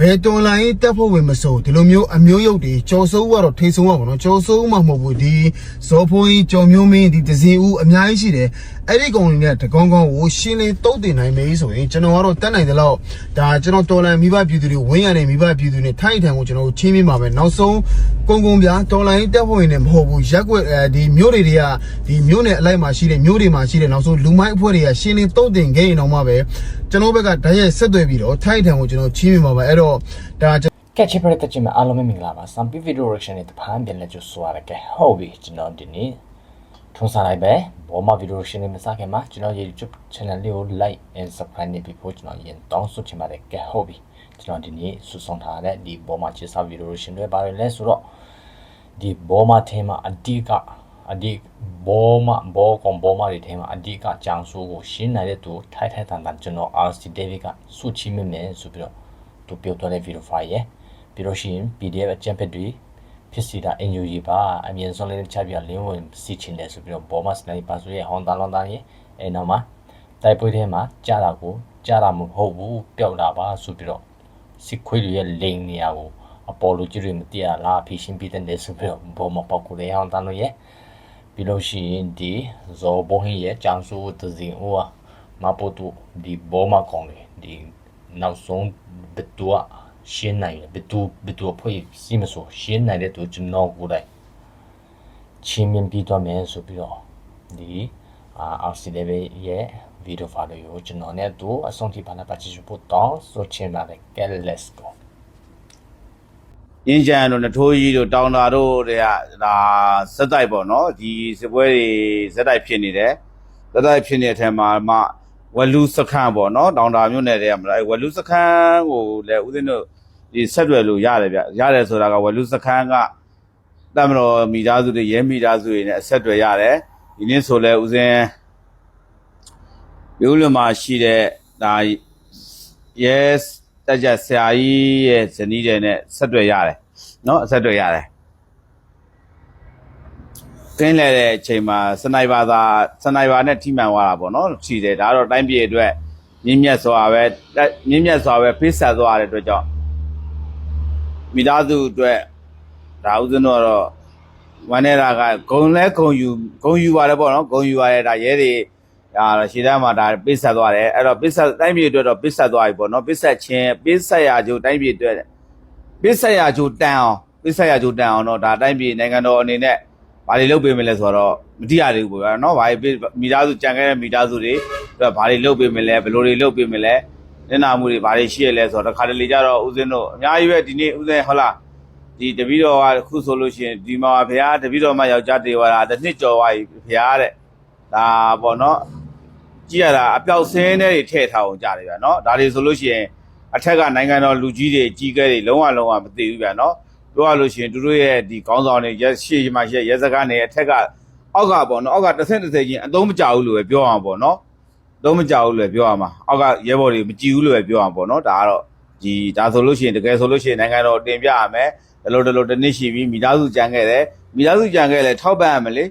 ဘယ်တော်လိုင်းတက်ဖို့ဝင်မစိုးဒီလိုမျိုးအမျိုးရုပ်တွေကြော်စိုးကတော့ထိတ်ဆုံးပါဘောနော်ကြော်စိုးမှမဟုတ်ဘူးဒီဇော်ဖိုးကြီးကြော်မျိုးမင်းဒီဒဇင်ဦးအများကြီးရှိတယ်အဲ့ဒီကောင်တွေနဲ့တကောင်းကောင်းကိုရှင်းလင်းတုတ်တင်နိုင်မယ်ဆိုရင်ကျွန်တော်ကတော့တက်နိုင်တယ်လို့ဒါကျွန်တော်တော်လိုင်းမိဘပြည်သူတွေဝင်းရတဲ့မိဘပြည်သူတွေထိုက်ထန်ကိုကျွန်တော်ချင်းပြမှာပဲနောက်ဆုံးကုန်းကုန်းပြတော်လိုင်းတက်ဖို့ဝင်နေမဟုတ်ဘူးရက်ွက်အဲဒီမျိုးတွေတွေကဒီမျိုးနယ်အလိုက်မှာရှိတဲ့မျိုးတွေမှာရှိတဲ့နောက်ဆုံးလူမိုင်းအဖွဲ့တွေကရှင်းလင်းတုတ်တင်ခဲ့ရင်တော့မှပဲကျွန်တော်ဘက်ကဓာတ်ရိုက်ဆက်သွယ်ပြီးတော့ထိုက်ထန်ကိုကျွန်တော်ချင်းပြမှာပဲအဲ့တော့ဒါကဲချစ်ပရတဲ့ချင်မအားလုံးပဲမင်္ဂလာပါစံပီဗီဒီယိုရက်ရှင်နဲ့တဖန်ပြန်လက်ကျဆိုရတဲ့ဟုတ်ပြီကျွန်တော်ဒီနေ့ထုံးစားလိုက်ပဲဘောမဗီဒီယိုရက်ရှင်နဲ့မစခင်မှာကျွန်တော် YouTube channel လေးကို like and subscribe နေပြီးဖို့ကျွန်တော်ရင်တောင်းဆိုချင်ပါတယ်ကဲဟုတ်ပြီကျွန်တော်ဒီနေ့ဆူဆောင်ထားတဲ့ဒီဘောမချစ်စာဗီဒီယိုရက်ရှင်တွေပါတယ်လဲဆိုတော့ဒီဘောမထဲမှာအဓိကအဓိဘောမဘောကောင်ဘောမတွေထဲမှာအဓိကကြောင်ဆိုးကိုရှင်းနိုင်တဲ့သူထိုက်ထိုက်တန်တန်ကျွန်တော် RC David ကစုချီမိမယ်ဆိုပြီးတော့ သူပြောသွားတဲ့ဗီဒီယိုဖိုင်ရဲ့ပြီးတော့ရှိရင် PDF အကြံဖက်တွေဖြစ်စီတာ NUG ပါအမြင်ဆုံးလေးချပြလင်းဝင်စီချင်တယ်ဆိုပြီးတော့ဘောမစနိုက်ပါဆိုရဲ့ဟွန်တာလွန်တာရဲ့အဲနောက်မှာတိုက်ပွဲထဲမှာကြားတာကိုကြားတာမဟုတ်ဘူးပျောက်တာပါဆိုပြီးတော့စစ်ခွေးတွေရဲ့လိန်နေရာကိုအပေါ်လူကြီးတွေမသိရလားဖီရှင်းပြီးတဲ့ဆိုပြီးတော့ဘောမပေါက်ကိုလေဟွန်တာလွန်ရဲ့ပြီးလို့ရှိရင်ဒီဇော်ဘုံဟင်းရဲ့ကျန်းစုတစင်ဟိုမပို့တူဒီဘောမကောင်လေဒီ နောက်ဆုံးဘတ်တူရှင်းနိုင်တယ်ဘယ်သူဘယ်သူအဖွဲ့စီမဆိုရှင်းနိုင်တဲ့သူကျွန်တော်ကိုယ်တိုင်ချင်းမြင်ပြီးတော့မယ်ဆိုပြီးတော့ဒီအာ RCDB ရဲ့ဗီဒီယိုဖိုင်ကိုကျွန်တော်နဲ့သူအဆုံးထိပါလာပါချစ်ဖို့တောင်းဆိုချင်ပါတယ် get let's go ရင်းချန်တို့နထိုးကြီးတို့တောင်တာတို့တွေကဒါစက်တိုက်ပေါ့နော်ဒီစပွဲတွေစက်တိုက်ဖြစ်နေတယ်စက်တိုက်ဖြစ်နေတဲ့အထက်မှာမှ ဝလူစခန်းပေါ့နော်တောင်တာမြို့နယ်တည်းကမလားအဲဝလူစခန်းကိုလည်းဦးသိန်းတို့ဒီဆက်ရွယ်လို့ရတယ်ဗျရတယ်ဆိုတာကဝလူစခန်းကတမတော်မိသားစုတွေရဲမိသားစုတွေနဲ့အဆက်တွေရတယ်ဒီနေ့ဆိုလဲဦးစင်းမြို့လမှာရှိတဲ့ဒါ yes တက်ကြဆရာကြီးရဲ့ဇနီးတွေနဲ့ဆက်တွေရတယ်နော်အဆက်တွေရတယ် ကင်းလဲတဲ့အချိန်မှာစနိုက်ပါသာစနိုက်ပါနဲ့ထိမှန်သွားတာပေါ့နော်ခြီတယ်ဒါတော့တိုင်းပြည်အတွက်မြင့်မြတ်စွာပဲတက်မြင့်မြတ်စွာပဲဖိဆက်သွားတဲ့အတွက်ကြောင့်မိသားစုအတွက်ဒါဥစဉ်တော့တော့ဝမ်းနေတာကဂုံလဲဂုံယူဂုံယူပါတယ်ပေါ့နော်ဂုံယူရတယ်ဒါရဲတွေဒါရှေ့တန်းမှာဒါပိတ်ဆက်သွားတယ်အဲ့တော့ပိတ်ဆက်တိုင်းပြည်အတွက်တော့ပိတ်ဆက်သွားပြီပေါ့နော်ပိတ်ဆက်ခြင်းပိတ်ဆက်ရကြိုတိုင်းပြည်အတွက်ပိတ်ဆက်ရကြိုတန်အောင်ပိတ်ဆက်ရကြိုတန်အောင်တော့ဒါတိုင်းပြည်နိုင်ငံတော်အနေနဲ့ ဘာတွေလုပ်ပေးမလဲဆိုတော့မတိရသေးဘူးပေါ့နော်ဘာတွေမိသားစုကြံခဲ့တဲ့မိသားစုတွေအတွက်ဘာတွေလုပ်ပေးမလဲဘယ်လိုတွေလုပ်ပေးမလဲနင်နာမှုတွေဘာတွေရှိရလဲဆိုတော့တစ်ခါတလေကြတော့ဦးဇင်းတို့အများကြီးပဲဒီနေ့ဦးဇင်းဟုတ်လားဒီတပည့်တော်ကခုဆိုလို့ရှိရင်ဒီမှာဘုရားတပည့်တော်မှယောက်ျားတေဝါတာတစ်နှစ်ကျော်သွားပြီဘုရားတဲ့ဒါပေါ့နော်ကြည့်ရတာအပြောက်ဆင်းတဲ့တွေထည့်ထားအောင်ကြတယ်ဗျာနော်ဒါတွေဆိုလို့ရှိရင်အထက်ကနိုင်ငံတော်လူကြီးတွေကြီးကဲတွေလုံးဝလုံးဝမသိဘူးဗျာနော် ပြောရလို့ရှိရင်သူတို့ရဲ့ဒီခေါင်းဆောင်တွေရက်ရှေ့မှာရှေ့ရဲစကားနေအထက်ကအောက်ကပေါ့နော်အောက်ကတစ်ဆင့်တစ်ဆင့်ချင်းအသုံးမကျဘူးလို့ပဲပြောအောင်ပေါ့နော်အသုံးမကျဘူးလို့ပဲပြောရမှာအောက်ကရဲဘော်တွေမကြည့်ဘူးလို့ပဲပြောအောင်ပေါ့နော်ဒါကတော့ဒီဒါဆိုလို့ရှိရင်တကယ်ဆိုလို့ရှိရင်နိုင်ငံတော်တင်ပြရမယ်ဒီလိုဒီလိုတစ်နှစ်ရှိပြီမိသားစုကြံခဲ့တယ်မိသားစုကြံခဲ့လဲထောက်ပံ့ရမယ်လေ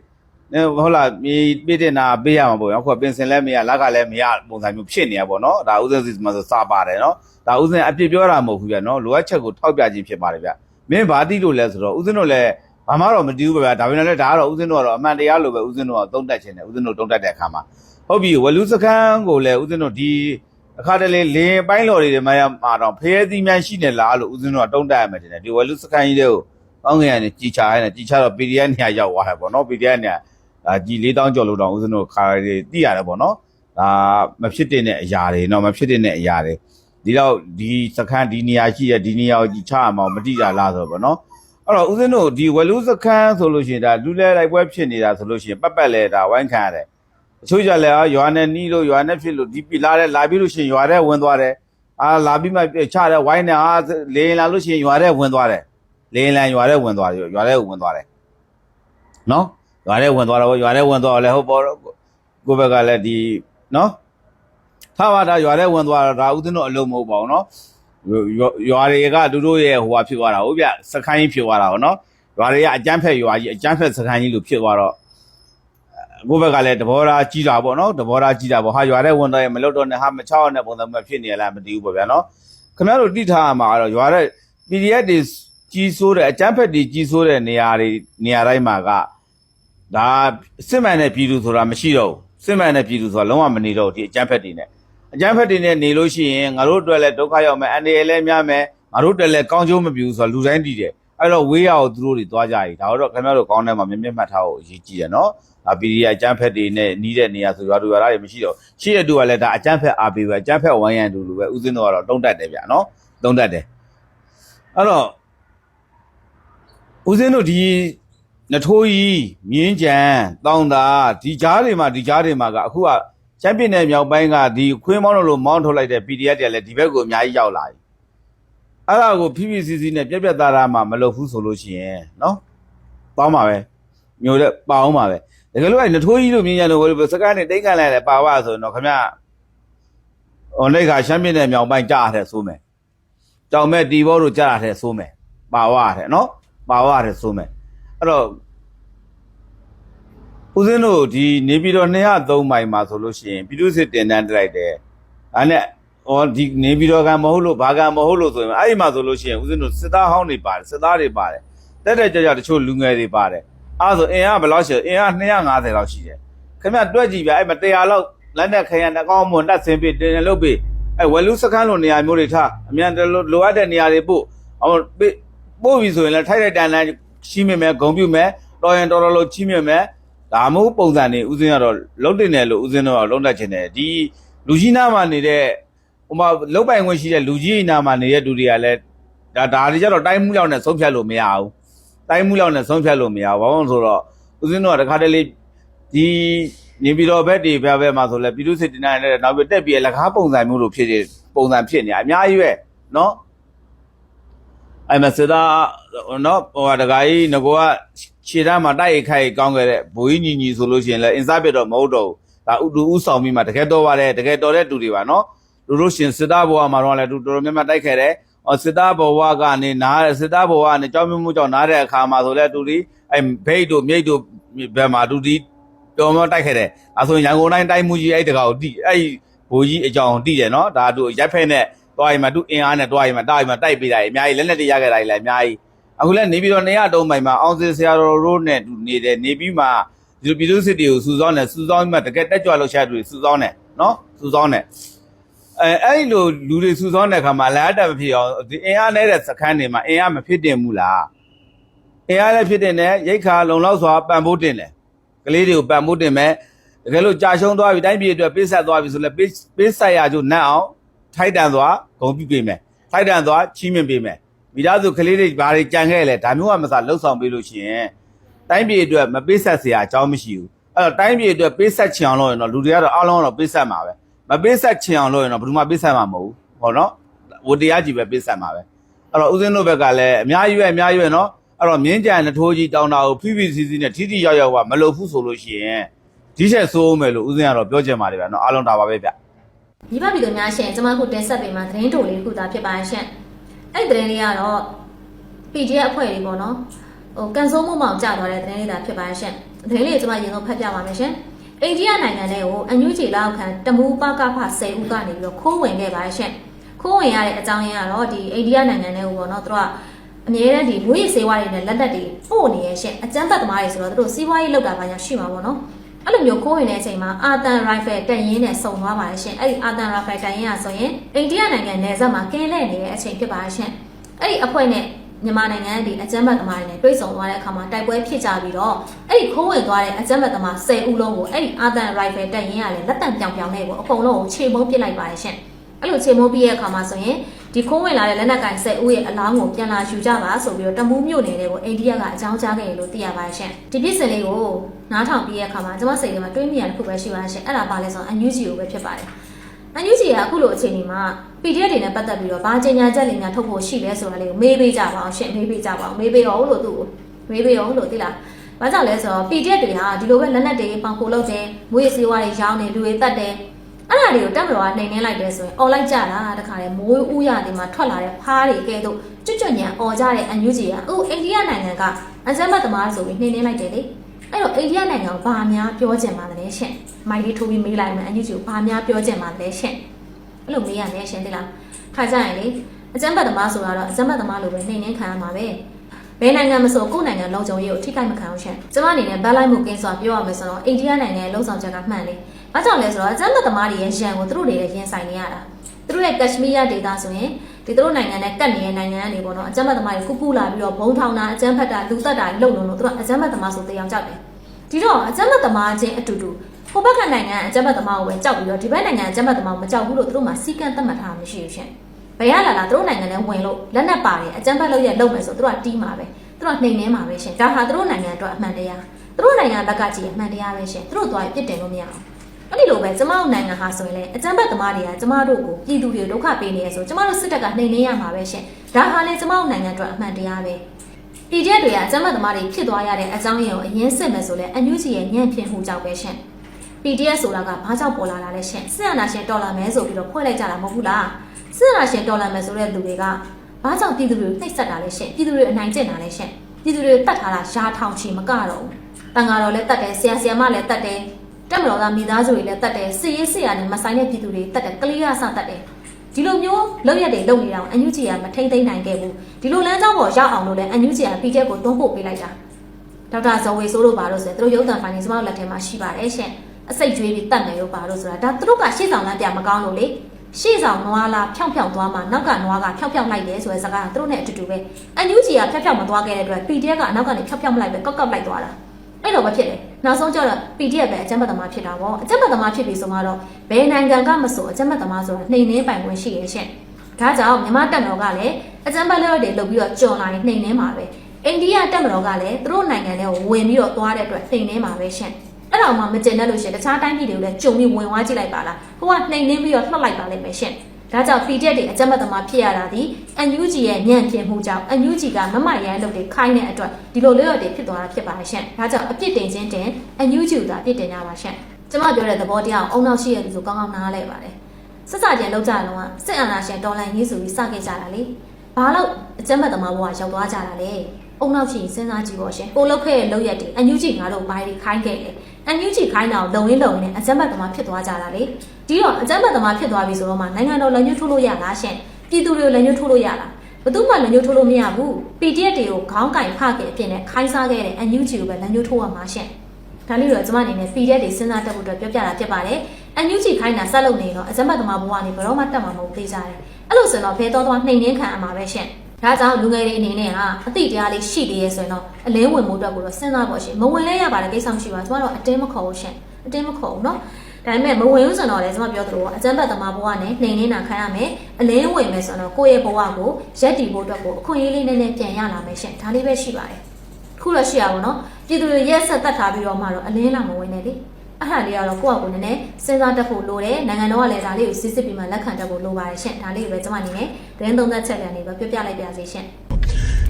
နေဟုတ်လားမြေပြည့်တင်တာပေးရမှာပေါ့နော်ခုကပင်စင်လည်းမရလက်ကလည်းမရပုံစံမျိုးဖြစ်နေရပေါ့နော်ဒါဥစဉ်စီမှာဆိုစပါတယ်နော်ဒါဥစဉ်အပြစ်ပြောတာမဟုတ်ဘူးဗျနော်လိုအပ်ချက်ကိုထောက်ပြခြင်းဖြစ်ပါတယ်ဗျ မင်းဘာတိလို့လဲဆိုတော့ဦးဇင်းတို့လည်းဘာမှတော့မတူဘူးဗျာဒါပေမဲ့လည်းဒါကတော့ဦးဇင်းတို့ကတော့အမှန်တရားလို့ပဲဦးဇင်းတို့ကသုံးတတ်ခြင်းနဲ့ဦးဇင်းတို့သုံးတတ်တဲ့အခါမှာဟုတ်ပြီဝလူစခန်းကိုလည်းဦးဇင်းတို့ဒီအခါတလေလင်းပိုင်းလော်တွေမှာမှာတော့ဖရဲသီးများရှိနေလားလို့ဦးဇင်းတို့ကသုံးတတ်ရမယ်တင်တယ်ဒီဝလူစခန်းကြီးတွေကိုကောင်းကင်ကနေကြည်ချရတယ်ကြည်ချတော့ PDF နေရာရောက်သွားတယ်ပေါ့နော် PDF နေရာအာကြည်၄000ကျော်လို့တော့ဦးဇင်းတို့ခါရီတိရတယ်ပေါ့နော်ဒါမဖြစ်တဲ့အရာတွေတော့မဖြစ်တဲ့အရာတွေ ဒီတော့ဒီစခန်းဒီနေရာရှိရဒီနေရာကိုကြီးချရမှာမတိကြလားဆိုတော့ပေါ့နော်အဲ့တော့ဦးဇင်းတို့ဒီဝလူစခန်းဆိုလို့ရှိရင်ဒါလူလဲလိုက်ပွဲဖြစ်နေတာဆိုလို့ရှိရင်ပတ်ပတ်လဲဒါဝိုင်းခံရတယ်အချို့ကြလဲရွာနဲ့နီးလို့ရွာနဲ့ဖြစ်လို့ဒီပြီလာတဲ့လာပြီးလို့ရှိရင်ရွာထဲဝင်သွားတယ်အာလာပြီးမှချတဲ့ဝိုင်းနဲ့အာလေရင်လာလို့ရှိရင်ရွာထဲဝင်သွားတယ်လေရင်လန်ရွာထဲဝင်သွားတယ်ရွာထဲဝင်သွားတယ်နော်ရွာထဲဝင်သွားတော့ရွာထဲဝင်သွားတော့လေဟုတ်ပေါ်တော့ကိုယ့်ဘက်ကလည်းဒီနော် ထားပါတာရွာထဲဝင်သွားတော့ဒါဥစဉ်တော့အလုံးမဟုတ်ပါဘူးနော်ရွာတွေကသူတို့ရဲ့ဟိုဟာဖြစ်သွားတာဟုတ်ဗျစခန်းကြီးဖြစ်သွားတာဟုတ်နော်ရွာတွေကအကျန်းဖက်ရွာကြီးအကျန်းဖက်စခန်းကြီးလို့ဖြစ်သွားတော့ကိုယ့်ဘက်ကလည်းတဘောသားကြီးတာပေါ့နော်တဘောသားကြီးတာပေါ့ဟာရွာထဲဝင်တော့ရင်မလွတ်တော့နဲ့ဟာမချောက်နဲ့ပုံစံမျိုးဖြစ်နေရလားမသိဘူးပေါ့ဗျာနော်ခင်ဗျားတို့တိထားရမှာကတော့ရွာတဲ့ PDF တွေကြီးစိုးတဲ့အကြမ်းဖက်တွေကြီးစိုးတဲ့နေရာတွေနေရာတိုင်းမှာကဒါစစ်မှန်တဲ့ပြည်သူဆိုတာမရှိတော့ဘူးစစ်မှန်တဲ့ပြည်သူဆိုတာလုံးဝမနေတော့ဘူးဒီအကြမ်းဖက်တွေနဲ့ အကြမ်းဖက်တွေနဲ့နေလို့ရှိရင်ငါတို့အတွက်လည်းဒုက္ခရောက်မယ်အန္တရာယ်လည်းများမယ်ငါတို့အတွက်လည်းကောင်းကျိုးမပြဘူးဆိုတာလူတိုင်းသိတယ်အဲ့တော့ဝေးရအောင်သူတို့တွေသွားကြပြီဒါတော့ခင်ဗျားတို့ကောင်းတဲ့မှာမြင်မြင်မှတ်ထားဖို့အရေးကြီးတယ်နော်ဒါ PDF အကြမ်းဖက်တွေနဲ့နီးတဲ့နေရာဆိုရွာတူရွာသားတွေမရှိတော့ရှိတဲ့သူကလည်းဒါအကြမ်းဖက်အားပေးပဲအကြမ်းဖက်ဝိုင်းရန်တူလူပဲဥစဉ်တော့ကတော့တုံးတက်တယ်ဗျာနော်တုံးတက်တယ်အဲ့တော့ဦးဇင်းတို့ဒီနထိုးကြီးမြင်းကြံတောင်တာဒီကြားတွေမှာဒီကြားတွေမှာကအခုက ချမ်းပြည်နယ်မြောက်ပိုင်းကဒီခွင်းမောင်းလို့မောင်းထုတ်လိုက်တဲ့ PDF တွေလည်းဒီဘက်ကိုအများကြီးရောက်လာပြီအဲ့ဒါကို PPCC နဲ့ပြက်ပြက်သားသားမှမလုပ်ဘူးဆိုလို့ရှိရင်နော်ပေါင်းပါပဲမျိုးတဲ့ပါအောင်ပါပဲတကယ်လို့အဲ့နထိုးကြီးလို့မြင်းကြံလို့စကားနဲ့တိတ်ကန်လိုက်တယ်ပါဝါဆိုရင်တော့ခင်ဗျဟိုနေ့ကချမ်းပြည်နယ်မြောက်ပိုင်းကြားတဲ့ဆိုးမယ်ကြောင်မဲ့တီဘောတို့ကြားတဲ့ဆိုးမယ်ပါဝါတဲ့နော်ပါဝရတယ်ဆိုမယ်အဲ့တော့ ဦးဇင်းတို့ဒီနေပြည်တော်203မိုင်မှာဆိုလို့ရှိရင်ပြည်သူစစ်တင်တန်းတိုက်တယ်ဒါနဲ့ဟောဒီနေပြည်တော်ကမဟုတ်လို့ဘာကမဟုတ်လို့ဆိုရင်အဲ့ဒီမှာဆိုလို့ရှိရင်ဦးဇင်းတို့စစ်သားဟောင်းတွေပါတယ်စစ်သားတွေပါတယ်တက်တက်ကြကြတချို့လူငယ်တွေပါတယ်အဲ့ဒါဆိုအင်အားဘယ်လောက်ရှိလဲအင်အား250လောက်ရှိတယ်ခင်ဗျတွက်ကြည့်ဗျအဲ့မှာ100လောက်လက်နဲ့ခရံနှကောင်းမွန်တက်ဆင်းပြီးတင်တယ်လို့ပြီးအဲ့ဝယ်လူစခန်းလိုနေရာမျိုးတွေထားအမြန်တလို့လိုအပ်တဲ့နေရာတွေပို့အော်ပေးပို့ပြီဆိုရင်လည်းထိုက်တဲ့တန်တန်ချီးမြှင့်မယ်ဂုံပြုမယ်တော်ရင်တော်တော်လို့ချီးမြှင့်မယ် ဒါမှမဟုတ်ပုံစံနေဥစဉ်ကတော့လုံးတင်တယ်လို့ဥစဉ်တော့လုံးတက်ချင်တယ်ဒီလူကြီးနာမှာနေတဲ့ဟိုမှာလုတ်ပိုင်ခွင့်ရှိတဲ့လူကြီးနာမှာနေတဲ့လူတွေကလည်းဒါဒါတွေကြတော့တိုင်းမှုရောက်နဲ့ဆုံးဖြတ်လို့မရဘူးတိုင်းမှုရောက်နဲ့ဆုံးဖြတ်လို့မရဘူးဘာလို့လဲဆိုတော့ဥစဉ်တော့တခါတလေဒီနေပြည်တော်ဘက်တွေဘက်ဘက်မှာဆိုလဲပြည်သူစစ်တင်နိုင်တဲ့နောက်ပြီးတက်ပြီးလက်ကားပုံစံမျိုးလိုဖြစ်နေပုံစံဖြစ်နေအများကြီးပဲเนาะ အဲ့မစစ်သားနော်ဟိုဟာတခါကြီးငကောကခြေတန်းမှာတိုက်ရိုက်ခိုက်ကောင်းခဲ့တဲ့ဘိုးကြီးညီညီဆိုလို့ရှိရင်လည်းအင်စားပြတော့မဟုတ်တော့ဘူးဒါဥတူဥဆောင်ပြီးမှတကယ်တော်ပါတယ်တကယ်တော်တဲ့တူတွေပါနော်လူတို့ရှင်စစ်သားဘဝမှာတော့လည်းတူတော်တော်များများတိုက်ခဲ့တယ်ဟောစစ်သားဘဝကနေနားစစ်သားဘဝကနေကြောင်းမျိုးမျိုးကြောင့်နားတဲ့အခါမှာဆိုလဲတူဒီအဲ့ဘိတ်တို့မြိတ်တို့ဘက်မှာတူဒီတော်မတိုက်ခဲ့တယ်အဲဆိုရင်ရန်ကုန်တိုင်းတိုင်းမှုကြီးအဲ့တကောင်တိအဲ့ဘိုးကြီးအကြောင်းတိတယ်နော်ဒါတူရက်ဖက်နဲ့ တွားရင်မှသူအင်အားနဲ့တွားရင်မှတားရင်မှတိုက်ပေးတာအများကြီးလက်လက်တွေရခဲ့တာလည်းအများကြီးအခုလည်းနေပြီးတော့200တုံးပိုင်မှာအောင်စစ်ဆရာတော်တို့နဲ့တူနေတယ်နေပြီးမှဒီလိုပြည်သူစစ်တွေကိုစူဆောင်းတယ်စူဆောင်းပြီးမှတကယ်တက်ကြွလောက်ရှာတွေစူဆောင်းတယ်နော်စူဆောင်းတယ်အဲအဲ့ဒီလိုလူတွေစူဆောင်းတဲ့အခါမှာလက်အတက်မဖြစ်အောင်ဒီအင်အားနဲ့တဲ့စခန်းတွေမှာအင်အားမဖြစ်တင်ဘူးလားအင်အားလည်းဖြစ်တင်တယ်ရိတ်ခါလုံလောက်စွာပံ့ပိုးတင်တယ်ကလေးတွေကိုပံ့ပိုးတင်မယ်တကယ်လို့ကြာရှုံးသွားပြီတိုင်းပြည်အတွက်ပေးဆက်သွားပြီဆိုလည်းပေးပေးဆက်ရကြနတ်အောင် ထိုက်တန်စွာဂုဏ်ပြုပေးမယ်ထိုက်တန်စွာချီးမြှင့်ပေးမယ်မိသားစုကလေးတွေဘာတွေကြံခဲ့လဲဒါမျိုးကမစားလှုပ်ဆောင်ပေးလို့ရှိရင်တိုင်းပြည်အတွက်မပေးဆက်စရာအကြောင်းမရှိဘူးအဲ့တော့တိုင်းပြည်အတွက်ပေးဆက်ချင်အောင်လုပ်ရင်တော့လူတွေကတော့အားလုံးကတော့ပေးဆက်မှာပဲမပေးဆက်ချင်အောင်လုပ်ရင်တော့ဘယ်သူမှပေးဆက်မှာမဟုတ်ဘူးဟောနော်ဝတရားကြီးပဲပေးဆက်မှာပဲအဲ့တော့ဦးစင်းတို့ဘက်ကလည်းအများကြီးပဲအများကြီးပဲနော်အဲ့တော့မြင်းကြံနှထိုးကြီးတောင်းတာကိုဖိဖိစီစီနဲ့ထိထိရောက်ရောက်ကမလုပ်ဘူးဆိုလို့ရှိရင်ဒီချက်ဆိုးအောင်မယ်လို့ဦးစင်းကတော့ပြောချင်ပါတယ်ဗျာနော်အားလုံးဒါပါပဲဗျာ မိဘပြည်သူများရှင်ကျွန်မခုတင်ဆက်ပေးမှာသတင်းတိုလေးတစ်ခုသာဖြစ်ပါရှင်အဲ့ဒီသတင်းလေးကတော့ PDF အဖွဲ့လေးပေါ့နော်ဟိုကန်ဆိုးမှုမောင်ကြသွားတဲ့သတင်းလေးသာဖြစ်ပါရှင်သတင်းလေးကိုကျွန်မရင်ဆုံးဖတ်ပြပါမယ်ရှင်အိန္ဒိယနိုင်ငံထဲကိုအန်ယူဂျီလောက်ခံတမူပကဖ10ဦးကနေပြီးတော့ခိုးဝင်ခဲ့ပါရှင်ခိုးဝင်ရတဲ့အကြောင်းရင်းကတော့ဒီအိန္ဒိယနိုင်ငံထဲကိုပေါ့နော်သူတို့ကအမြဲတမ်းဒီမွေးစေဝါတွေနဲ့လက်လက်တွေပို့နေရဲ့ရှင်အကျန်းသက်သမားတွေဆိုတော့သူတို့စီးပွားရေးလောက်တာပါညာရှိမှာပေါ့နော် အဲ့လိုမျိုးခိုးဝင်တဲ့အချိန်မှာအာတန်ရိုင်ဖယ်တက်ရင်နဲ့စုံသွားပါတယ်ရှင်အဲ့ဒီအာတန်ရိုင်ဖယ်တက်ရင်ကဆိုရင်အိန္ဒိယနိုင်ငံနယ်စပ်မှာကင်းလှည့်နေတဲ့အချိန်ဖြစ်ပါတယ်ရှင်အဲ့ဒီအဖွဲ့နဲ့မြန်မာနိုင်ငံဒီအကြမ်းဖက်သမားတွေနဲ့တွေ့ဆုံသွားတဲ့အခါမှာတိုက်ပွဲဖြစ်ကြပြီးတော့အဲ့ဒီခိုးဝင်သွားတဲ့အကြမ်းဖက်သမား10ဦးလုံးကိုအဲ့ဒီအာတန်ရိုင်ဖယ်တက်ရင်ကလည်းလက်တံပြောင်ပြောင်နဲ့ကိုအကုန်လုံးကိုခြေမုံပစ်လိုက်ပါတယ်ရှင်အဲ့လိုခြေမုံပြည့်ရဲ့အခါမှာဆိုရင် ဒီခိုးဝင်လာတဲ့လက်နက်ကင်10ဦးရဲ့အလောင်းကိုပြန်လာယူကြပါဆိုပြီးတော့တမူးမြို့နယ်တွေကိုအိန္ဒိယကအကြောင်းကြားခဲ့ရလို့သိရပါတယ်ရှင်ဒီပြစ်စင်လေးကိုနားထောင်ပြီးရဲ့အခါမှာကျွန်မစိတ်ထဲမှာတွေးမိရတဲ့ခုပဲရှိပါတယ်ရှင်အဲ့ဒါပါလဲဆိုတော့အန်ယူဂျီကိုပဲဖြစ်ပါတယ်အန်ယူဂျီကအခုလိုအခြေအနေမှာ PDF တွေနဲ့ပတ်သက်ပြီးတော့ဘာကြေညာချက်လေးများထုတ်ဖို့ရှိလဲဆိုတာလေးကိုမေးပေးကြပါအောင်ရှင်မေးပေးကြပါအောင်မေးပေးတော့လို့သူ့ကိုမေးပေးတော့လို့သိလားဘာကြောင့်လဲဆိုတော့ PDF တွေဟာဒီလိုပဲလက်နက်တွေပေါင်ခိုလုပ်တယ်မွေးစေးဝါးတွေရောင်းတယ်လူတွေတတ်တယ်အဲ့ ဒါတွေကိုတက်မတော်ကနှိမ်နှင်းလိုက်တယ်ဆိုရင်អော်လိုက်ကြတာတခါလေမိုးဥရတွေမှာထွက်လာတဲ့ဖားတွေကဲတော့ကျွတ်ကျွတ်ညံអော်ကြတဲ့အန်ယူဂျီကအခုအိန္ဒိယနိုင်ငံကအစမ်းမတ်သမားဆိုပြီးနှိမ်နှင်းလိုက်တယ်လေအဲ့တော့အိန္ဒိယနိုင်ငံကဘာများပြောချင်ပါသလဲရှင်မိုက်လေးထိုးပြီးမေးလိုက်မယ်အန်ယူဂျီကိုဘာများပြောချင်ပါသလဲရှင်အဲ့လိုမေးရမယ်ရှင်သိလားခါကြရင်လေအကြမ်းဖက်သမားဆိုတာတော့အကြမ်းဖက်သမားလိုပဲနှိမ်နှင်းခံရမှာပဲဘယ်နိုင်ငံမဆိုကိုယ့်နိုင်ငံလုံခြုံရေးကိုထိခိုက်မခံအောင်ရှင်ကျမအနေနဲ့ဗတ်လိုက်မှုကင်းစွာပြောရမယ်ဆိုတော့အိန္ဒိယနိုင်ငံရဲ့လုံဆောင်ချက်ကမှန်တယ် ဘာကြောင့်လဲဆိုတော့အကြမ်းဖက်သမားတွေရဲ့ရန်ကိုသူတို့တွေလည်းရင်ဆိုင်နေရတာသူတို့ရဲ့ကက်ရှမီးယားဒေသဆိုရင်ဒီသူတို့နိုင်ငံနဲ့ကတ်နေတဲ့နိုင်ငံကနေပေါ့နော်အကြမ်းဖက်သမားတွေကုကုလာပြီးတော့ဘုံထောင်တာအကြမ်းဖက်တာလူသက်တာလုံလုံလို့သူတို့အကြမ်းဖက်သမားဆိုတရားကြောက်တယ်ဒီတော့အကြမ်းဖက်သမားချင်းအတူတူဟိုဘက်ကနိုင်ငံအကြမ်းဖက်သမားကိုပဲကြောက်ပြီးတော့ဒီဘက်နိုင်ငံအကြမ်းဖက်သမားကိုမကြောက်ဘူးလို့သူတို့မှစီကံသတ်မှတ်ထားမှမရှိဘူးရှင်ဘယ်ရလာလားသူတို့နိုင်ငံနဲ့ဝင်လို့လက်နက်ပါတယ်အကြမ်းဖက်လုပ်ရလုပ်မယ်ဆိုသူတို့ကတီးမှာပဲသူတို့ကနှိမ်နှင်းမှာပဲရှင်ဒါဟာသူတို့နိုင်ငံအတွက်အမှန်တရားသူတို့နိုင်ငံဘက်ကကြည့်အမှန်တရားပဲရှင်သူတို့သွားပြစ်တင်လို့မရအောင် အဲ့ဒီလိုပဲကျမတို့နိုင်ငံဟာဆိုရင်လေအကြမ်းဖက်သမားတွေကကျမတို့ကိုပြည်သူတွေကိုဒုက္ခပေးနေရဆိုကျမတို့စစ်တပ်ကနှိမ်နှင်းရမှာပဲရှင်ဒါဟာလေကျမတို့နိုင်ငံအတွက်အမှန်တရားပဲ PDF တွေကအကြမ်းဖက်သမားတွေဖြစ်သွားရတဲ့အကြောင်းရင်းကိုအရင်စစ်မယ်ဆိုလဲအန်ယူဂျီရဲ့ညံ့ဖြစ်မှုကြောင့်ပဲရှင် PDF ဆိုတာကဘာကြောင့်ပေါ်လာတာလဲရှင်စစ်အာဏာရှင်တော်လာမယ်ဆိုပြီးတော့ဖွဲ့လိုက်ကြတာမဟုတ်ဘူးလားစစ်အာဏာရှင်တော်လာမယ်ဆိုတဲ့လူတွေကဘာကြောင့်ပြည်သူတွေကိုနှိပ်စက်တာလဲရှင်ပြည်သူတွေအနိုင်ကျင့်တာလဲရှင်ပြည်သူတွေကိုတတ်ထားတာရာထောင်ချီမကတော့ဘူးတန်ဃာတော်လည်းတတ်တယ်ဆရာဆရာမလည်းတတ်တယ် တက်မတော်သားမိသားစုတွေလည်းတတ်တယ်စစ်ရေးဆရာနဲ့မဆိုင်တဲ့ပြည်သူတွေတတ်တယ်ကလေးရဆတတ်တယ်ဒီလိုမျိုးလောက်ရက်တွေလုံနေတာကိုအန်ယူဂျီကမထိမ့်သိမ့်နိုင်ခဲ့ဘူးဒီလိုလမ်းကြောင်းပေါ်ရောက်အောင်လို့လည်းအန်ယူဂျီက PDF ကိုတွန်းပို့ပေးလိုက်တာဒေါက်တာဇော်ဝေဆိုးတို့ပါလို့ဆိုရင်သူတို့ရုပ်သံဖိုင်နေစမောက်လက်ထဲမှာရှိပါတယ်ရှင်အစိတ်ကျွေးပြီးတတ်မယ်လို့ပါလို့ဆိုတာဒါသူတို့ကရှေ့ဆောင်လမ်းပြမကောင်းလို့လေရှေ့ဆောင်နွားလားဖြောင်းဖြောင်းသွားမှနောက်ကနွားကဖြောင်းဖြောင်းလိုက်တယ်ဆိုတဲ့စကားကသူတို့နဲ့အတူတူပဲအန်ယူဂျီကဖြောင်းဖြောင်းမသွားခဲ့တဲ့အတွက် PDF ကအနောက်ကနေဖြောင်းဖြောင်းမလိုက်ပဲကောက်ကောက်လိုက်သွားတာ အဲ့လိုပဲဖြစ်တယ်နောက်ဆုံးကျတော့ PDF ပဲအကြမ်းဖက်သမားဖြစ်တာပေါ့အကြမ်းဖက်သမားဖြစ်ပြီဆိုမှတော့ဘယ်နိုင်ငံကမဆိုအကြမ်းဖက်သမားဆိုတာနှိမ်နှင်းပိုင်ခွင့်ရှိရဲ့ရှင်ဒါကြောင့်မြန်မာတပ်တော်ကလည်းအကြမ်းဖက်လက်တွေလုပ်ပြီးတော့ကြော်လာရင်နှိမ်နှင်းမှာပဲအိန္ဒိယတက်မတော်ကလည်းသူတို့နိုင်ငံထဲကိုဝင်ပြီးတော့သွားတဲ့အတွက်နှိမ်နှင်းပါပဲရှင့်အဲ့တော့မှမကျင်တဲ့လို့ရှရင်တခြားတိုင်းပြည်တွေကိုလည်းကြုံပြီးဝင်သွားကြည့်လိုက်ပါလားဟိုကနှိမ်နှင်းပြီးတော့လှုပ်လိုက်ပါလိမ့်မယ်ရှင့် ဒါကြောင့် PDF တွေအကြမ်းဖက်သမားဖြစ်ရတာဒီ UNG ရဲ့ညံ့ပြင်းမှုကြောင့် UNG ကမမရန်လုပ်တွေခိုင်းတဲ့အတွက်ဒီလိုလျော့တွေဖြစ်သွားတာဖြစ်ပါရှင့်ဒါကြောင့်အပြစ်တင်ခြင်းတင် UNG ကိုသာအပြစ်တင်ကြပါရှင့်ကျွန်မပြောတဲ့သဘောတရားကိုအုံနောက်ရှိရသူဆိုကောင်းကောင်းနားလဲပါတယ်စစချင်းလောက်ကြတော့ကစစ်အာဏာရှင်တော်လှန်ရေးဆိုပြီးစခဲ့ကြတာလေဘာလို့အကြမ်းဖက်သမားဘဝရောက်သွားကြတာလဲအုံနောက်ချီစဉ်းစားကြည့်ပါရှင်ကိုလောက်ခဲ့တဲ့လောက်ရက်တွေအန်ယူဂျီငါတို့ဘာတွေခိုင်းခဲ့လဲ အန်ယူဂျီခိုင်းတာကိုလုံရင်းလုံရင်းနဲ့အကြမ်းဖက်သမားဖြစ်သွားကြတာလေဒီတော့အကြမ်းဖက်သမားဖြစ်သွားပြီဆိုတော့မှနိုင်ငံတော်လက်ညှိုးထိုးလို့ရလားရှင်ပြည်သူတွေကိုလက်ညှိုးထိုးလို့ရလားဘယ်သူမှလက်ညှိုးထိုးလို့မရဘူး PDF တွေကိုခေါင်းကင်ဖခဲ့အဖြစ်နဲ့ခိုင်းစားခဲ့တဲ့အန်ယူဂျီကိုပဲလက်ညှိုးထိုးရမှာရှင်ဒါလေးတော့ကျွန်မအနေနဲ့ PDF တွေစဉ်းစားတတ်ဖို့အတွက်ပြောပြတာဖြစ်ပါတယ်အန်ယူဂျီခိုင်းတာဆက်လုပ်နေတော့အကြမ်းဖက်သမားဘဝကနေဘယ်တော့မှတက်မှာမဟုတ်သေးကြတယ်အဲ့လိုဆိုတော့ဘယ်တော့တော့နှိမ်နှင်းခံအမှာပဲရှင် ဒါကြောင့်လူငယ်တွေအနေနဲ့ဟာအသိတရားလေးရှိသေးရဲ့ဆိုရင်တော့အလင်းဝင်မှုအတွက်ကိုတော့စဉ်းစားပါရှင်မဝင်လဲရပါတယ်ကိစ္စမရှိပါကျွန်တော်တော့အတင်းမခေါ်ဘူးရှင်အတင်းမခေါ်ဘူးเนาะဒါပေမဲ့မဝင်ဘူးဆိုတော့လေကျွန်မပြောသလိုအကျန်းဖတ်သမားဘဝနဲ့နှိမ်နေတာခံရမယ်အလင်းဝင်မယ်ဆိုတော့ကိုယ့်ရဲ့ဘဝကိုရက်တည်ဖို့အတွက်ကိုအခွင့်အရေးလေးနဲ့နဲ့ပြန်ရလာမယ်ရှင်ဒါလေးပဲရှိပါတယ်ခုတော့ရှိရပါတော့ပြည်သူတွေရက်ဆက်တတ်ထားပြီးတော့မှတော့အလင်းလာမဝင်နဲ့လေ အဲ့ဒါလေးကတော့ကိုယ့်အကူနည်းနည်းစဉ်းစားတတ်ဖို့လိုတယ်နိုင်ငံတော်ကလည်းဒါလေးကိုစစ်စစ်ပြီးမှလက်ခံတတ်ဖို့လိုပါတယ်ရှင်ဒါလေးကိုပဲကျွန်မအနေနဲ့သတင်းသုံးသပ်ချက်ပြန်နေပဲပြောပြလိုက်ပါစေရှင်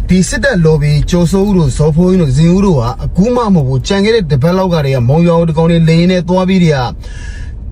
ဒီစစ်တပ် lobby ကျော်စိုးဦးတို့ဇော်ဖိုးကြီးတို့ဇင်ဦးတို့ဟာအခုမှမဟုတ်ဘူးကြံခဲ့တဲ့ develop ကတွေကမုံရောတကောင်တွေလင်းနေသွားပြီးတွေက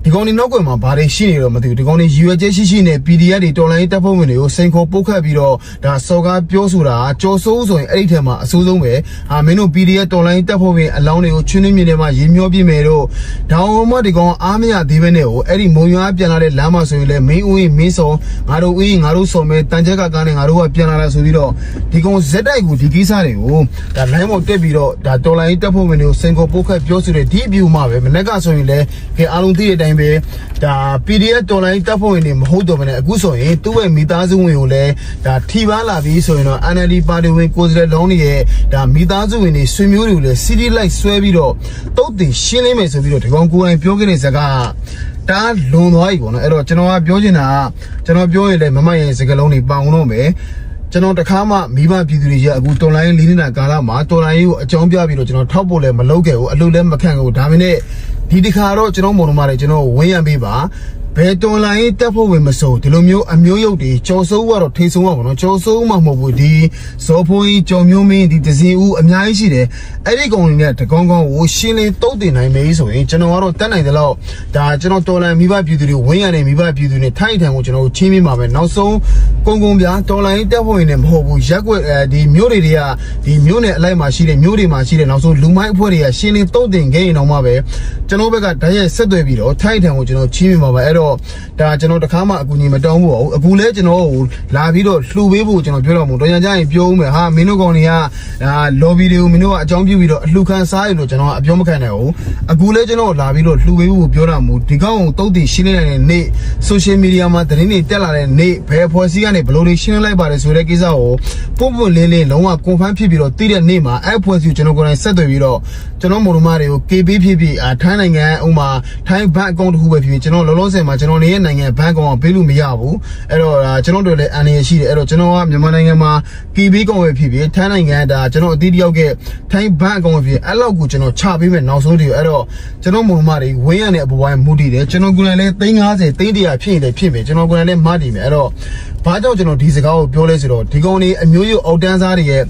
ဒီကောင်တွေနောက်ကွယ်မှာဘာတွေရှိနေတော့မသိဘူးဒီကောင်တွေရွယ်ချက်ရှိရှိနဲ့ PDF တွေတော်လိုင်းတပ်ဖွဲ့ဝင်တွေကိုစိန်ခေါ်ပုတ်ခတ်ပြီးတော့ဒါစော်ကားပြောဆိုတာကျော်စိုးဦးဆိုရင်အဲ့ဒီထဲမှာအဆိုးဆုံးပဲဟာမင်းတို့ PDF တော်လိုင်းတပ်ဖွဲ့ဝင်အလောင်းတွေကိုချွင်းနှင်းမြင်ထဲမှာရေမျောပြမယ်တော့ဒေါင်းမဒီကောင်အားမရသေးပဲနဲ့ဟိုအဲ့ဒီမုံရွာပြန်လာတဲ့လမ်းမှာဆိုရင်လည်းမင်းဦးရင်မင်းဆောင်ငါတို့ဦးရင်ငါတို့ဆောင်မယ်တန်ချက်ကကားနဲ့ငါတို့ကပြန်လာတာဆိုပြီးတော့ဒီကောင်ဇက်တိုက်ကိုဒီကိစ္စတွေကိုဒါ line ပေါ်တက်ပြီးတော့ဒါတော်လိုင်းတပ်ဖွဲ့ဝင်တွေကိုစိန်ခေါ်ပုတ်ခတ်ပြောဆိုတဲ့ဒီအပြူမှာပဲမနေ့ကဆိုရင်လည်းခင်အားလုံးသိတဲ့အတိုင်းပဲဒါ PDF တော်လိုင်းတပ်ဖွဲ့ဝင်တွေမဟုတ်တော့ဘဲနဲ့အခုဆိုရင်သူ့ရဲ့မိသားစုဝင်ကိုလည်းဒါထိပန်းလာပြီးဆိုရင်တော့ NLD ပါတီဝင်ကိုယ်စားလှယ်လောင်းတွေရဲ့ဒါမိသားစုဝင်တွေဆွေမျိုးတွေကိုလည်း CD လိုက်ဆွဲပြီးတော့တုတ်တင်ရှင်းလင်းမယ်ဆိုပြီးတော့ဒီကောင်ကိုယ်တိုင်ပြောခဲ့တဲ့စကားတားလွန်သွားပြီပေါ့နော်အဲ့တော့ကျွန်တော်ကပြောချင်တာကကျွန်တော်ပြောရင်လည်းမမရဲ့စကားလုံးတွေပေါအောင်တော့မယ်ကျွန်တော်တခါမှမိဘပြည်သူတွေရဲ့အခုတော်လိုင်းလေးနေတာကာလမှာတော်လိုင်းရေးကိုအကြောင်းပြပြီးတော့ကျွန်တော်ထောက်ဖို့လည်းမလုပ်ခဲ့ဘူးအလုပ်လည်းမခံခဲ့ဘူးဒါပေမဲ့ ဒီတစ်ခါတော့ကျွန်တော်မော်တော်မားတွေကျွန်တော်ဝင်းရံပေးပါ ဘယ်တော်လိုင်းတက်ဖို့ဝင်မစိုးဒီလိုမျိုးအမျိုးရုပ်တွေကြော်စိုးကတော့ထိတ်ဆုံးပါဘောနော်ကြော်စိုးမှမဟုတ်ဘူးဒီဇော်ဖိုးကြီးကြော်မျိုးမင်းဒီဒဇင်ဦးအများကြီးရှိတယ်အဲ့ဒီကောင်တွေနဲ့တကောင်းကောင်းကိုရှင်းလင်းတုတ်တင်နိုင်မယ်ဆိုရင်ကျွန်တော်ကတော့တက်နိုင်တယ်လို့ဒါကျွန်တော်တော်လိုင်းမိဘပြည်သူတွေဝင်းရံနေမိဘပြည်သူတွေထိုက်ထန်ကိုကျွန်တော်ချင်းပြမှာပဲနောက်ဆုံးကုန်းကုန်းပြတော်လိုင်းတက်ဖို့ဝင်နေမဟုတ်ဘူးရက်ွက်အဲဒီမျိုးတွေတွေကဒီမျိုးနဲ့အလိုက်မှာရှိတဲ့မျိုးတွေမှာရှိတဲ့နောက်ဆုံးလူမိုင်းအဖွဲ့တွေကရှင်းလင်းတုတ်တင်ခဲ့ရင်တော့မှပဲကျွန်တော်ဘက်ကဓာတ်ရိုက်ဆက်သွယ်ပြီးတော့ထိုက်ထန်ကိုကျွန်တော်ချင်းပြမှာပဲအဲ့တော့တော့ဒါကျွန်တော်တခါမှအကူအညီမတောင်းဘူးပါဘူးအခုလဲကျွန်တော်ကိုလာပြီးတော့လှူပေးဖို့ကျွန်တော်ပြောတော့မို့တော်ရန်ကြရင်ပြောဦးမယ်ဟာမင်းတို့ကောင်တွေကဒါ lobby တွေကိုမင်းတို့ကအကြောင်းပြုပြီးတော့အလှူခံစားရလို့ကျွန်တော်ကအပြောမခံနိုင်ဘူးအခုလဲကျွန်တော်လာပြီးတော့လှူပေးဖို့ပြောတာမို့ဒီကောင်ကိုတုတ်တည်ရှင်းနေတဲ့နေ့ social media မှာသတင်းတွေတက်လာတဲ့နေ့ဘယ်ဖွဲ့စည်းကနေဘယ်လိုတွေရှင်းလိုက်ပါတယ်ဆိုတဲ့ကိစ္စကိုပုံပွလင်းလင်းလုံးဝ confirm ဖြစ်ပြီးတော့တည်တဲ့နေ့မှာအဲ့ဖွဲ့စည်းကိုကျွန်တော်ကိုယ်တိုင်ဆက်သွယ်ပြီးတော့ကျွန်တော်မော်ဒမာတွေကို KB ဖြစ်ဖြစ်အာထိုင်းနိုင်ငံဥမာထိုင်းဘဏ်အကောင့်တစ်ခုပဲဖြစ်ဖြစ်ကျွန်တော်လောလောဆယ်မှာကျွန်တော်နေရဲ့နိုင်ငံဘဏ်အကောင့်ကပေးလို့မရဘူးအဲ့တော့ဒါကျွန်တော်တို့လည်းအန်ရရှိတယ်အဲ့တော့ကျွန်တော်ကမြန်မာနိုင်ငံမှာ KB ကောင်ပဲဖြစ်ဖြစ်ထိုင်းနိုင်ငံဒါကျွန်တော်အတီးတယောက်ကထိုင်းဘဏ်အကောင့်ပဲဖြစ်အဲ့လောက်ကိုကျွန်တော်ချပေးမယ်နောက်ဆုံးတွေအဲ့တော့ကျွန်တော်မော်ဒမာတွေဝင်းရတဲ့အပေါ်ပိုင်းမူတည်တယ်ကျွန်တော်ကိုယ်တိုင်လည်း350 300ဖြစ်ရင်လည်းဖြစ်မယ်ကျွန်တော်ကိုယ်တိုင်လည်းမတည်မယ်အဲ့တော့ဘာကြောင့်ကျွန်တော်ဒီစကားကိုပြောလဲဆိုတော့ဒီကောင်လေးအမျိုးမျိုးအောက်တန်းစားတွေရဲ့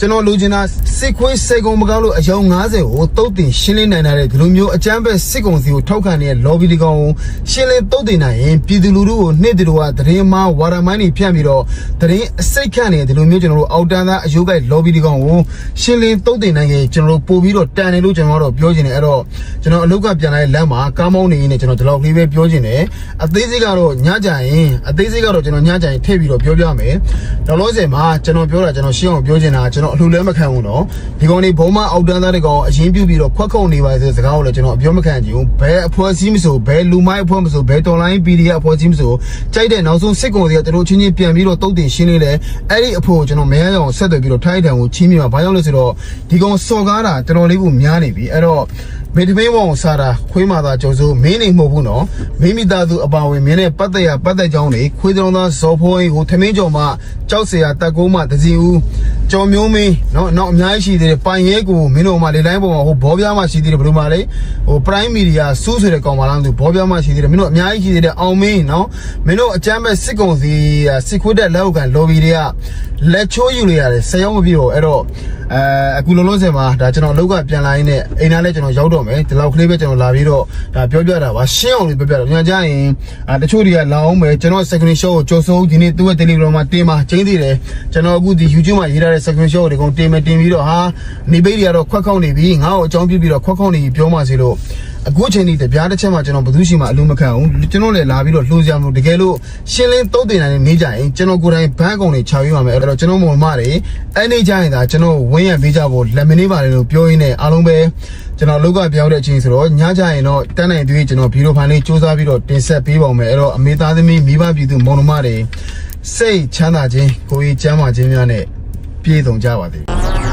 ကျွန်တော်လူချင်တာစစ်ခွေးစေကုံမကောက်လို့အယောင်90ကိုတုတ်တင်ရှင်းလင်းနိုင်တဲ့ဒီလိုမျိုးအကြမ်းဖက်စစ်ကုံစီကိုထောက်ခံနေတဲ့ lobby ဒီကောင်ကိုရှင်းလင်းတုတ်တင်နိုင်ရင်ပြည်သူလူထုကိုနှစ်တူကသတင်းမှားဝါရမိုင်းတွေဖြန့်ပြီးတော့သတင်းအစိတ်ခန့်နေဒီလိုမျိုးကျွန်တော်တို့အောက်တန်းသားအယုတ်ကိုက် lobby ဒီကောင်ကိုရှင်းလင်းတုတ်တင်နိုင်ရင်ကျွန်တော်တို့ပို့ပြီးတော့တန်တယ်လို့ကျွန်တော်တို့ပြောချင်တယ်အဲ့တော့ကျွန်တော်အလုတ်ကပြန်လာတဲ့လမ်းမှာကားမောင်းနေရင်းနဲ့ကျွန်တော်ဒီလောက်လေးပဲပြောချင်တယ်အသေးစိတ်ကတော့ညကြရင်အသေးစိတ်ကတော့ကျွန်တော်ညကြရင်ထည့်ပြီးတော့ပြောပြမယ်တော့လို့စင်မှာကျွန်တော်ပြောတာကျွန်တော်ရှင်းအောင်ပြောချင်တာကျွန်တော်အလှူလဲမခံဘူးနော်ဒီကောင်လေးဘုံမအောက်တန်းသားတွေကောင်အရင်ပြုတ်ပြီးတော့ခွက်ခုံနေပါစေစကားကိုလည်းကျွန်တော်အပြောမခံချင်ဘူးဘယ်အဖွဲ့အစည်းမဆိုဘယ်လူမိုင်းအဖွဲ့မဆိုဘယ် online PDF အဖွဲ့အစည်းမဆိုကြိုက်တဲ့နောက်ဆုံးစစ်ကုန်တွေကတို့ချင်းချင်းပြန်ပြီးတော့တုတ်တင်ရှင်းနေတယ်အဲ့ဒီအဖို့ကိုကျွန်တော်မဲရအောင်ဆက်သွယ်ပြီးတော့ထိုင်းတန်ကိုချင်းမြမှာဘာကြောင့်လဲဆိုတော့ဒီကောင်စော်ကားတာတော်တော်လေးကိုများနေပြီအဲ့တော့ မေတ္တမင်းဝေါစားတာခွေးမာသာကြုံစိုးမင်းနေမဟုတ်ဘူးနော်မိမိသားစုအပါဝင်မင်းနဲ့ပတ်သက်ရပတ်သက်ကြောင်းတွေခွေးတုံးသားဇော်ဖိုးကိုထမင်းကြော်မှကြောက်เสียတက်ကုန်းမှတစီဦးကြော်မျိုးမင်းနော်နောက်အများကြီးရှိသေးတယ်ပိုင်ရဲကိုမင်းတို့မှလေတိုင်းပေါ်မှာဟိုဘောပြားမှရှိသေးတယ်ဘယ်လိုမှလဲဟို prime media စူးဆိုတဲ့ကောင်မလားသူဘောပြားမှရှိသေးတယ်မင်းတို့အများကြီးရှိသေးတယ်အောင်မင်းနော်မင်းတို့အကြမ်းမဲ့စစ်ကုံစီစစ်ခွေးတဲ့လက်အောက်ကန် lobby တွေကလက်ချိုးယူနေရတယ်ဆယ်ယောက်မပြည့်တော့အဲ့တော့အဲအခုလုံးလုံးစင်မှာဒါကျွန်တော်အလုပ်ကပြန်လာရင်းနဲ့အိမ်သားလဲကျွန်တော်ရောက်တော့ မယ်ဒီလောက်ကလေးပဲကျွန်တော်လာပြီးတော့ဒါပြောပြတာပါရှင်းအောင်လေးပြောပြတာညကြရင်အာတချို့တွေကလာအောင်မယ်ကျွန်တော် second show ကိုကြော်စိုးဒီနေ့သူ့ရဲ့ Telegram မှာတင်မှာချင်းသေးတယ်ကျွန်တော်အခုဒီ YouTube မှာရေးထားတဲ့ second show တွေကိုတင်မယ်တင်ပြီးတော့ဟာနေပိတ်တွေကတော့ခွက်ခေါက်နေပြီငါ့ကိုအကြောင်းပြပြီးတော့ခွက်ခေါက်နေပြီပြောမှစီလို့အခုချိန်ဒီတပြားတစ်ချက်မှကျွန်တော်ဘယ်သူရှိမှအလုံးမခံဘူးကျွန်တော်လည်းလာပြီးတော့လှိုးစရာမလိုတကယ်လို့ရှင်းလင်းတုတ်တင်နိုင်နေကြရင်ကျွန်တော်ကိုယ်တိုင်ဘန်းကုံတွေခြောက်ရပါမယ်အဲ့တော့ကျွန်တော်မောင်မတွေအဲ့နေကြရင်ဒါကျွန်တော်ဝင်းရပေးကြဖို့လက်မနေပါလေလို့ပြောရင်းနဲ့အားလုံးပဲ ကျွန်တော်လောက်ကပြောင်းတဲ့အချိန်ဆိုတော့ညကြရင်တော့တန်းနိုင်သေးကျွန်တော်ဗီဒီယိုဖိုင်လေးစူးစမ်းပြီးတော့တင်ဆက်ပေးပါမယ်အဲ့တော့အမေသားသမီးမိဘပြည်သူမောင်နှမတွေစိတ်ချမ်းသာခြင်းကိုယ်ကြီးကျမ်းမာခြင်းများနဲ့ပြည့်စုံကြပါစေ။